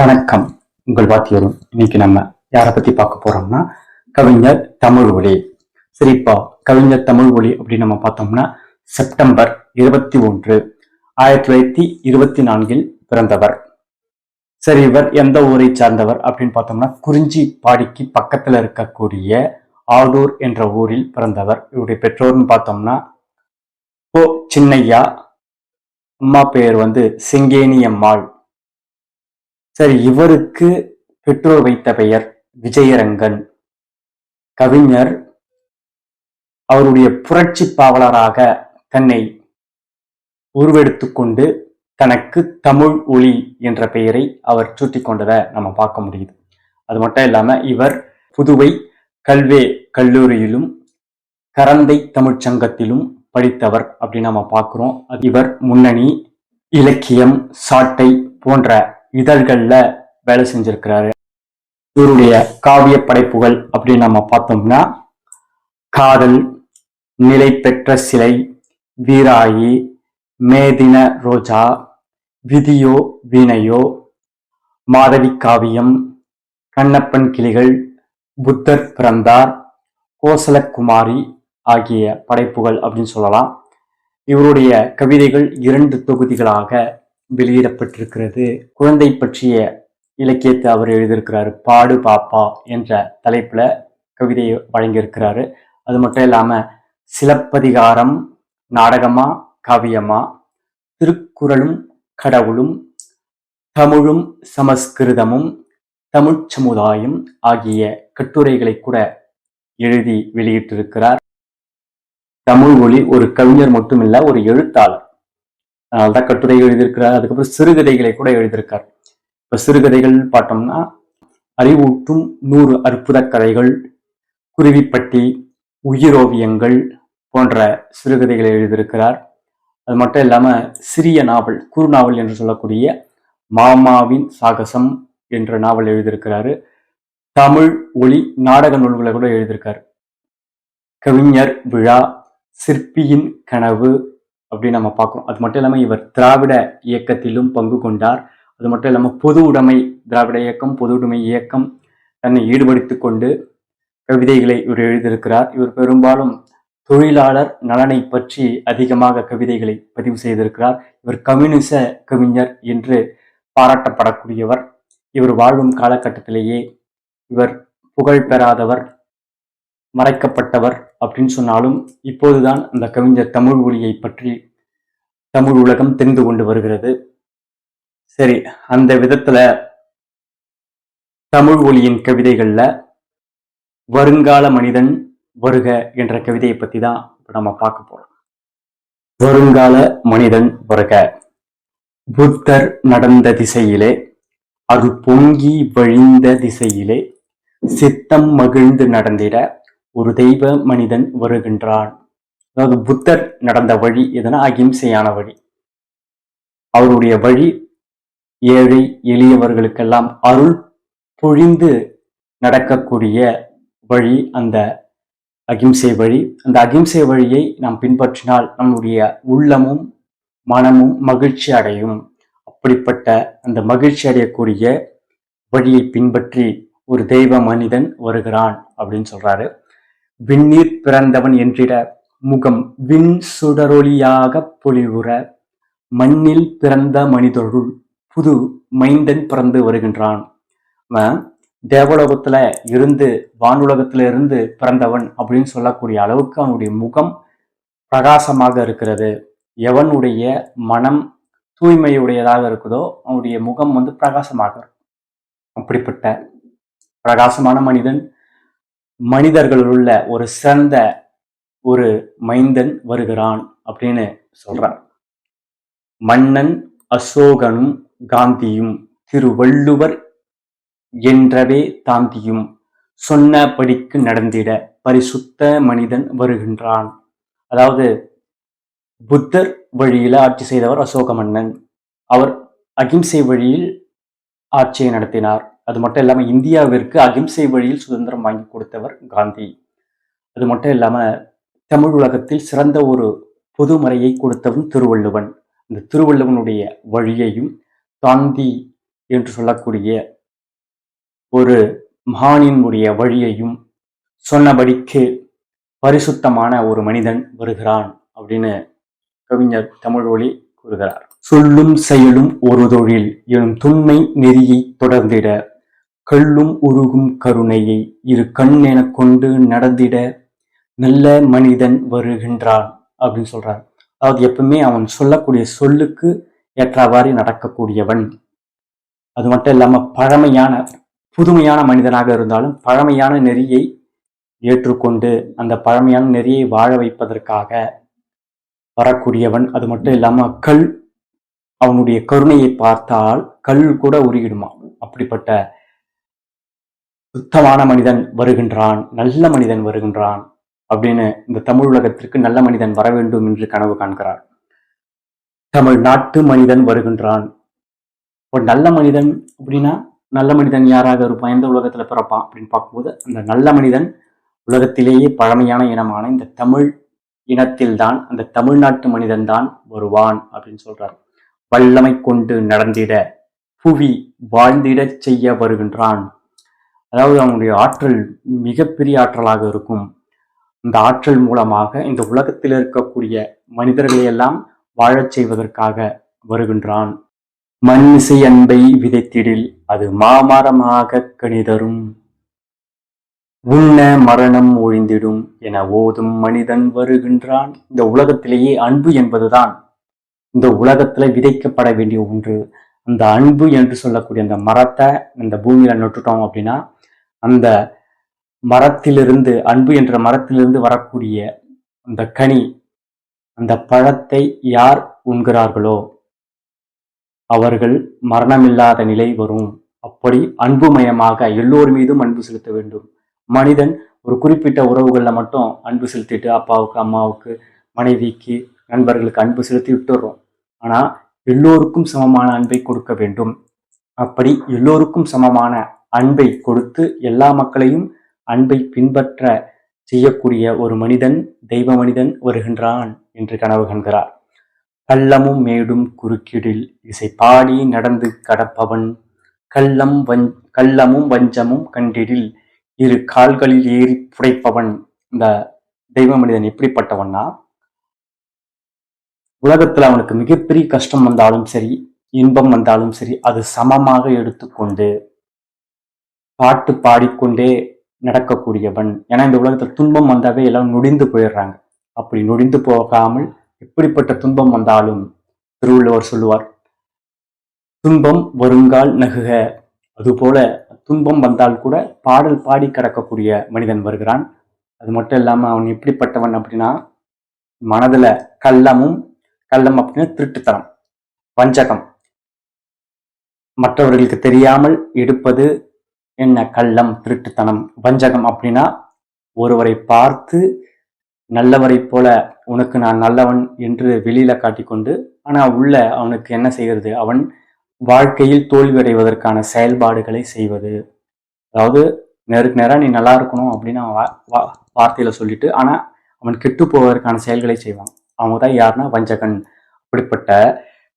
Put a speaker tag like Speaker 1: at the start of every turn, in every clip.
Speaker 1: வணக்கம். உங்கள் வாத்தியரும் இன்னைக்கு நம்ம யாரை பத்தி பார்க்க போறோம்னா கவிஞர் தமிழ் ஒளி சரிப்பா கவிஞர் தமிழ் ஒளி அப்படின்னு நம்ம பார்த்தோம்னா செப்டம்பர் இருபத்தி ஒன்று ஆயிரத்தி தொள்ளாயிரத்தி இருபத்தி நான்கில் பிறந்தவர். சரி இவர் எந்த ஊரை சார்ந்தவர் அப்படின்னு பார்த்தோம்னா குறிஞ்சி பாடிக்கு பக்கத்துல இருக்கக்கூடிய ஆடூர் என்ற ஊரில் பிறந்தவர். இவருடைய பெற்றோர்னு பார்த்தோம்னா ஓ சின்னையா. அம்மா பெயர் வந்து செங்கேனி அம்மாள் சரி இவருக்கு பெற்றோர் வைத்த பெயர் விஜயரங்கன். கவிஞர் அவருடைய புரட்சி பாவலராக தன்னை உருவெடுத்து கொண்டு தனக்கு தமிழ் ஒளி என்ற பெயரை அவர் சூட்டிக் கொண்டதை நம்ம பார்க்க முடியுது. அது மட்டும் இல்லாமல் இவர் புதுவை கல்வே கல்லூரியிலும் கரந்தை தமிழ்ச் சங்கத்திலும் படித்தவர் அப்படின்னு நம்ம பார்க்குறோம். இவர் முன்னணி இலக்கியம் சாட்டை போன்ற இதழ்களில் வேலை செஞ்சிருக்கிறாரு. இவருடைய காவிய படைப்புகள் அப்படின்னு நம்ம பார்த்தோம்னா காதல் நிலை பெற்ற சிலை வீராயி மேதின ரோஜா விதியோ வீணையோ மாதவி காவியம் கண்ணப்பன் கிளிகள் புத்தர் பிறந்தார் கோசலக்குமாரி ஆகிய படைப்புகள் அப்படின்னு சொல்லலாம். இவருடைய கவிதைகள் இரண்டு தொகுதிகளாக வெளியிடப்பட்டிருக்கிறது. குழந்தை பற்றிய இலக்கியத்தை அவர் எழுதியிருக்கிறாரு. பாடு பாப்பா என்ற தலைப்பில் கவிதையை வழங்கியிருக்கிறாரு. அது மட்டும் இல்லாமல் சிலப்பதிகாரம் நாடகமா காவியமா திருக்குறளும் கடவுளும் தமிழும் சமஸ்கிருதமும் தமிழ்ச் சமுதாயம் ஆகிய கட்டுரைகளை கூட எழுதி வெளியிட்டிருக்கிறார். தமிழ் மொழி ஒரு கவிஞர் மட்டுமில்ல ஒரு எழுத்தாளர். அதனால்தான் கட்டுரை எழுதியிருக்கிறார். அதுக்கப்புறம் சிறுகதைகளை கூட எழுதியிருக்கார். இப்போ சிறுகதைகள் பார்த்தோம்னா அறிவூட்டும் நூறு அற்புத கதைகள் குருவிப்பட்டி உயிரோவியங்கள் போன்ற சிறுகதைகளை எழுதியிருக்கிறார். அது மட்டும் இல்லாமல் சிறிய நாவல் குறுநாவல் என்று சொல்லக்கூடிய மாமாவின் சாகசம் என்ற நாவல் எழுதியிருக்கிறாரு. தமிழ் ஒளி நாடக நூல்களை கூட எழுதியிருக்கார். கவிஞர் விழா சிற்பியின் கனவு அப்படின்னு நம்ம பார்க்கணும் அது மட்டும் இல்லாமல் இவர் திராவிட இயக்கத்திலும் பங்கு கொண்டார். அது மட்டும் இல்லாமல் பொது உடைமை திராவிட இயக்கம் பொது உடைமை இயக்கம் தன்னை ஈடுபடுத்திக் கொண்டு கவிதைகளை இவர் எழுதியிருக்கிறார். இவர் பெரும்பாலும் தொழிலாளர் நலனை பற்றி அதிகமாக கவிதைகளை பதிவு செய்திருக்கிறார். இவர் கம்யூனிச கவிஞர் என்று பாராட்டப்படக்கூடியவர். இவர் வாழும் காலகட்டத்திலேயே இவர் புகழ் பெறாதவர். மறைக்கப்பட்டவர் அப்படின்னு சொன்னாலும் இப்போதுதான் அந்த கவிஞர் தமிழ் ஒளியை பற்றி தமிழ் உலகம் தெரிந்து கொண்டு வருகிறது. சரி அந்த விதத்துல தமிழ் ஒளியின் கவிதைகள்ல வருங்கால மனிதன் வருக என்ற கவிதையை பத்தி தான் இப்ப நம்ம பார்க்க போறோம். வருங்கால மனிதன் வருக. புத்தர் நடந்த திசையிலே அது பொங்கி வழிந்த திசையிலே சித்தம் மகிழ்ந்து நடந்திட ஒரு தெய்வ மனிதன் வருகின்றான். அதாவது புத்தர் நடந்த வழி எதுனா அகிம்சையான வழி. அவருடைய வழி ஏழை எளியவர்களுக்கெல்லாம் அருள் பொழிந்து நடக்கக்கூடிய வழி அந்த அகிம்சை வழி. அந்த அகிம்சை வழியை நாம் பின்பற்றினால் நம்முடைய உள்ளமும் மனமும் மகிழ்ச்சி அடையும். அப்படிப்பட்ட அந்த மகிழ்ச்சி அடையக்கூடிய வழியை பின்பற்றி ஒரு தெய்வ மனிதன் வருகிறான் அப்படின்னு சொல்றாரு. விண்ணீர் பிறந்தவன் என்றிட முகம் விண் சுடரொளியாக பொலிவுற மண்ணில் பிறந்த மனிதருள் புது மைந்தன் பிறந்து வருகின்றான். அவன் தேவலோகத்துல இருந்து வானுலகத்துல இருந்து பிறந்தவன் அப்படின்னு சொல்லக்கூடிய அளவுக்கு அவனுடைய முகம் பிரகாசமாக இருக்கிறது. எவனுடைய மனம் தூய்மையுடையதாக இருக்குதோ அவனுடைய முகம் வந்து பிரகாசமாக இருக்கும். அப்படிப்பட்ட பிரகாசமான மனிதன் மனிதர்கள் உள்ள ஒரு சிறந்த ஒரு மைந்தன் வருகிறான் அப்படின்னு சொல்றார் மன்னன் அசோகனும் காந்தியும் திருவள்ளுவர் என்றவே தாந்தியும் சொன்னபடிக்கு நடந்திட பரிசுத்த மனிதன் வருகின்றான். அதாவது புத்தர் வழியில் ஆட்சி செய்தவர் அசோக மன்னன். அவர் அகிம்சை வழியில் ஆட்சியை நடத்தினார். அது மட்டும் இல்லாமல் இந்தியாவிற்கு அகிம்சை வழியில் சுதந்திரம் வாங்கி கொடுத்தவர் காந்தி. அது மட்டும் இல்லாமல் தமிழ் உலகத்தில் சிறந்த ஒரு பொதுமறையை கொடுத்தவன் திருவள்ளுவன். இந்த திருவள்ளுவனுடைய வழியையும் காந்தி என்று சொல்லக்கூடிய ஒரு மகானினுடைய வழியையும் சொன்னபடிக்கு பரிசுத்தமான ஒரு மனிதன் வருகிறான் அப்படின்னு கவிஞர் தமிழொலி கூறுகிறார். சொல்லும் செயலும் ஒரு தொழில் எனும் துண்மை நெறியை தொடர்ந்திட கள்ளும் உருகும் கருணையை இரு கண் எனக் கொண்டு நடந்திட நல்ல மனிதன் வருகின்றான் அப்படின்னு சொல்றார். அதாவது எப்பவுமே அவன் சொல்லக்கூடிய சொல்லுக்கு ஏற்றவாறு நடக்கக்கூடியவன். அது மட்டும் இல்லாம பழமையான புதுமையான மனிதனாக இருந்தாலும் பழமையான நெறியை ஏற்றுக்கொண்டு அந்த பழமையான நெறியை வாழ வைப்பதற்காக வரக்கூடியவன். அது மட்டும் இல்லாம கல் அவனுடைய கருணையை பார்த்தால் கல் கூட உருகிடுமா? அப்படிப்பட்ட சுத்தமான மனிதன் வருகின்றான் நல்ல மனிதன் வருகின்றான் அப்படின்னு இந்த தமிழ் உலகத்திற்கு நல்ல மனிதன் வர வேண்டும் என்று கனவு காண்கிறார். தமிழ் நாட்டு மனிதன் வருகின்றான். ஒரு நல்ல மனிதன் அப்படின்னா நல்ல மனிதன் யாராக இருப்பான் எந்த உலகத்துல பிறப்பான் அப்படின்னு பார்க்கும்போது அந்த நல்ல மனிதன் உலகத்திலேயே பழமையான இனமான இந்த தமிழ் இனத்தில்தான் அந்த தமிழ்நாட்டு மனிதன் தான் வருவான் அப்படின்னு சொல்றார். வல்லமை கொண்டு நடந்திட புவி வாழ்ந்திடச் செய்ய வருகின்றான். அதாவது அவனுடைய ஆற்றல் மிகப்பெரிய ஆற்றலாக இருக்கும். இந்த ஆற்றல் மூலமாக இந்த உலகத்தில் இருக்கக்கூடிய மனிதர்களை எல்லாம் வாழச் செய்வதற்காக வருகின்றான். மண்மிசை அன்பை விதைத்திடில் அது மாமரமாக கணிதரும் உண்ண மரணம் ஒழிந்திடும் என ஓதும் மனிதன் வருகின்றான். இந்த உலகத்திலேயே அன்பு என்பதுதான். இந்த உலகத்துல விதைக்கப்பட வேண்டிய ஒன்று. அந்த அன்பு என்று சொல்லக்கூடிய அந்த மரத்தை இந்த பூமியில நட்டுட்டோம் அப்படின்னா அந்த மரத்திலிருந்து அன்பு என்ற மரத்திலிருந்து வரக்கூடிய அந்த கனி அந்த பழத்தை யார் உண்கிறார்களோ அவர்கள் மரணமில்லாத நிலை வரும். அப்படி அன்புமயமாக எல்லோர் மீதும் அன்பு செலுத்த வேண்டும். மனிதன் ஒரு குறிப்பிட்ட உறவுகளில் மட்டும் அன்பு செலுத்திட்டு அப்பாவுக்கு அம்மாவுக்கு மனைவிக்கு நண்பர்களுக்கு அன்பு செலுத்தி விட்டுடுறோம் ஆனால் எல்லோருக்கும் சமமான அன்பை கொடுக்க வேண்டும். அப்படி எல்லோருக்கும் சமமான அன்பை கொடுத்து எல்லா மக்களையும் அன்பை பின்பற்ற செய்யக்கூடிய ஒரு மனிதன் தெய்வ மனிதன் வருகின்றான் என்று கனவு காண்கிறார். கள்ளமும் மேடும் குறுக்கீடில் இசை பாடி நடந்து கடப்பவன் கள்ளம் வஞ் கள்ளமும் வஞ்சமும் கண்டிடில் இரு கால்களில் ஏறி புடைப்பவன். இந்த தெய்வ மனிதன் எப்படிப்பட்டவன்னா உலகத்துல அவனுக்கு மிகப்பெரிய கஷ்டம் வந்தாலும் சரி இன்பம் வந்தாலும் சரி அது சமமாக எடுத்துக்கொண்டு பாட்டு பாடிக்கொண்டே நடக்கக்கூடியவன். ஏன்னா இந்த உலகத்தில் துன்பம் வந்தாவே எல்லாம் நொடிந்து போயிடுறாங்க. அப்படி நொடிந்து போகாமல் எப்படிப்பட்ட துன்பம் வந்தாலும் திருவள்ளுவர் சொல்லுவார் துன்பம் வருங்கால் நகுக. அதுபோல துன்பம் வந்தால் கூட பாடல் பாடி கடக்கக்கூடிய மனிதன் வருகிறான். அது மட்டும் இல்லாமல் அவன் எப்படிப்பட்டவன் அப்படின்னா மனதில் கள்ளமும் கள்ளம் அப்படின்னா திருட்டுத்தனம் வஞ்சகம். மற்றவர்களுக்கு தெரியாமல் எடுப்பது என்ன கள்ளம் திருட்டுத்தனம் வஞ்சகம் அப்படின்னா ஒருவரை பார்த்து நல்லவரை போல உனக்கு நான் நல்லவன் என்று வெளியில காட்டிக்கொண்டு ஆனா உள்ள அவனுக்கு என்ன செய்கிறது? அவன் வாழ்க்கையில் தோல்வியடைவதற்கான செயல்பாடுகளை செய்வது. அதாவது நேருக்கு நேராக நீ நல்லா இருக்கணும் அப்படின்னு அவன் வா- வா- வார்த்தையில சொல்லிட்டு ஆனா அவன் கெட்டு போவதற்கான செயல்களை செய்வான். அவங்க தான் யாருன்னா வஞ்சகன். அப்படிப்பட்ட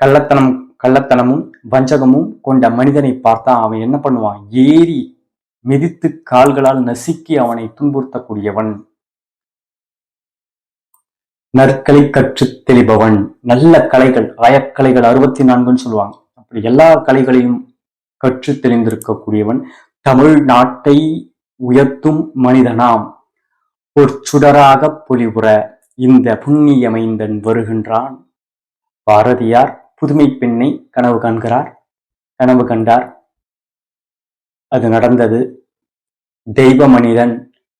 Speaker 1: கள்ளத்தனம் கள்ளத்தனமும் வஞ்சகமும் கொண்ட மனிதனை பார்த்தா அவன் என்ன பண்ணுவான்? ஏறி மிதித்து கால்களால் நசுக்கி அவனை துன்புறுத்தக்கூடியவன். நற்களை கற்று தெளிபவன். நல்ல கலைகள் அயக்கலைகள் அறுபத்தி நான்குன்னு சொல்லுவாங்க. அப்படி எல்லா கலைகளையும் கற்று தெளிந்திருக்கக்கூடியவன். தமிழ் நாட்டை உயர்த்தும் மனிதனாம். ஒரு சுடராக பொலிபுற இந்த புண்ணியமைந்தன் வருகின்றான். பாரதியார் புதுமை பெண்ணை கனவு காண்கிறார் கனவு கண்டார். அது நடந்தது. தெய்வ மனிதன்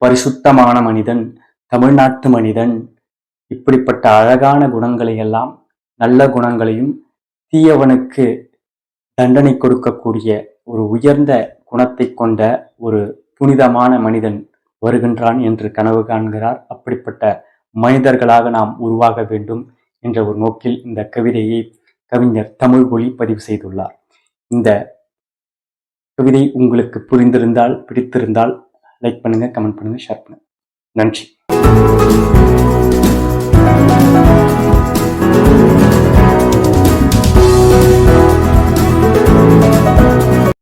Speaker 1: பரிசுத்தமான மனிதன் தமிழ்நாட்டு மனிதன். இப்படிப்பட்ட அழகான குணங்களை எல்லாம் நல்ல குணங்களையும் தீயவனுக்கு தண்டனை கொடுக்கக்கூடிய ஒரு உயர்ந்த குணத்தை கொண்ட ஒரு புனிதமான மனிதன் வருகின்றான் என்று கனவு காண்கிறார். அப்படிப்பட்ட மனிதர்களாக நாம் உருவாக வேண்டும் என்ற ஒரு நோக்கில் இந்த கவிதையை கவிஞர் தமிழ் ஒளி பதிவு செய்துள்ளார். இந்த கவிதை உங்களுக்கு புரிந்திருந்தால் பிடித்திருந்தால் லைக் பண்ணுங்க கமெண்ட் பண்ணுங்க ஷேர் பண்ணுங்க. நன்றி.